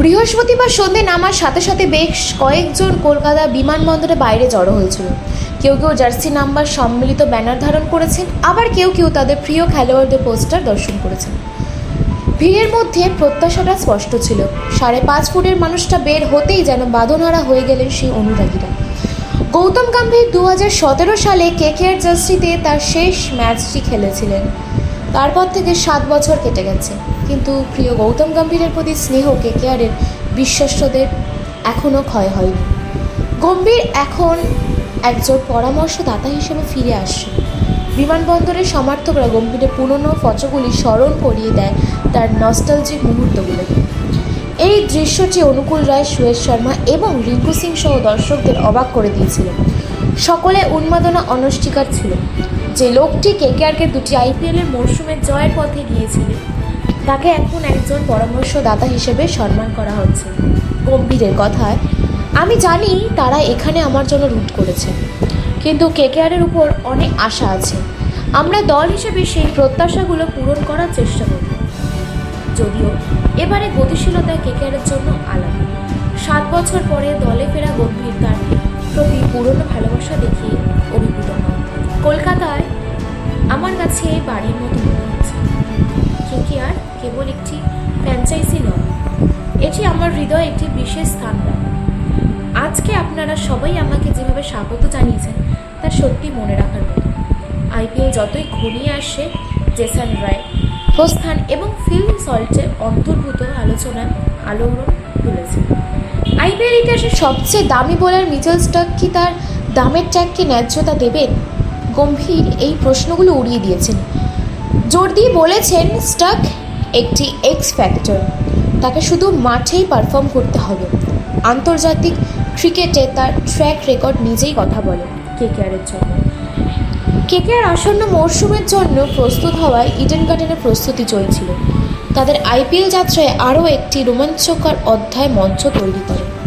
বৃহস্পতিবার সন্ধে নামার সাথে সাথে বেশ কয়েকজন কলকাতা বিমানবন্দরে বাইরে জড়ো হয়েছিল। কেউ কেউ জার্সি নাম্বার সম্মিলিত ব্যানার ধারণ করেছেন, আবার কেউ কেউ তাদের প্রিয় খেলোয়াড়দের পোস্টার দর্শন করেছেন। ভিড়ের মধ্যে প্রত্যাশাটা স্পষ্ট ছিল। সাড়ে পাঁচ ফুটের মানুষটা বের হতেই যেন বাঁধনহারা হয়ে গেলেন সেই অনুরাগীরা। গৌতম গম্ভীর দু সতেরো সালে কেকেআর জার্সিতে তার শেষ ম্যাচটি খেলেছিলেন। তারপর থেকে সাত বছর কেটে গেছে। কিন্তু প্রিয় গৌতম গম্ভীরের প্রতি স্নেহ কেকেআরের বিশ্বাসদের এখনও ক্ষয় হয়নি। গম্ভীর এখন একজন পরামর্শদাতা হিসেবে ফিরে আসছে বিমানবন্দরের সমর্থকরা গম্ভীরের পুরনো ফটোগুলি স্মরণ করিয়ে দেয় তার নস্টালজিক মুহূর্তগুলোকে। এই দৃশ্যটি অনুকূল রায়, সুয়েশ শর্মা এবং রিঙ্কু সিং সহ দর্শকদের অবাক করে দিয়েছিল সকলে উন্মাদনা অনস্বীকার ছিল। যে লোকটি কেকেআরকে দুটি আইপিএলের মরশুমের জয়ের পথে গিয়েছিলেন তাকে এখন একজন পরামর্শদাতা হিসেবে সম্মান করা হচ্ছে। গম্ভীরের কথায়, আমি জানি তারা এখানে আমার জন্য রুট করেছে, কিন্তু কেকেআরের উপর অনেক আশা আছে। আমরা দল হিসেবে সেই প্রত্যাশাগুলো পূরণ করার চেষ্টা করব। যদিও এবারে গতিশীলতায় কেকেআরের জন্য আলাদা। সাত বছর পরে দলে ফেরা গম্ভীর তার প্রতি পুরনো ভালোবাসা দেখিয়ে অভিভূত হন। কলকাতায় আমার কাছে বাড়ির মতো মনে ফ্র্যাঞ্চাইজি নয় এটি আমার হৃদয়ে একটি বিশেষ স্থান রাখে আজকে আপনারা সবাই আমাকে যেভাবে স্বাগত জানিয়েছেন, তা সত্যি মনে রাখার মতো। আইপিএল যতই ঘনিয়ে আসে, জেসান রায় প্রস্থান এবং ফিল্ম সল্টের অন্তর্ভুত আলোচনায় আলোড়ন তুলেছে। আইপিএল ইতিহাসে সবচেয়ে দামি বোলার মিচেল স্টক কি তার দামের ট্যাগকে ন্যায্যতা দেবেন? গম্ভীর এই প্রশ্নগুলো উড়িয়ে দিয়েছেন। জোর দিয়ে বলেছেন, স্টাক একটি এক্স ফ্যাক্টর তাকে শুধু মাঠেই পারফর্ম করতে হবে। আন্তর্জাতিক ক্রিকেটে তার ট্র্যাক রেকর্ড নিজেই কথা বলে কেকেআরের জন্য। কেকেআর আসন্ন মরশুমের জন্য প্রস্তুত হওয়ায় ইডেন গার্ডেনের প্রস্তুতি চলছিল। তাদের আইপিএল যাত্রায় আরও একটি রোমাঞ্চকর অধ্যায় মঞ্চ তৈরি করে।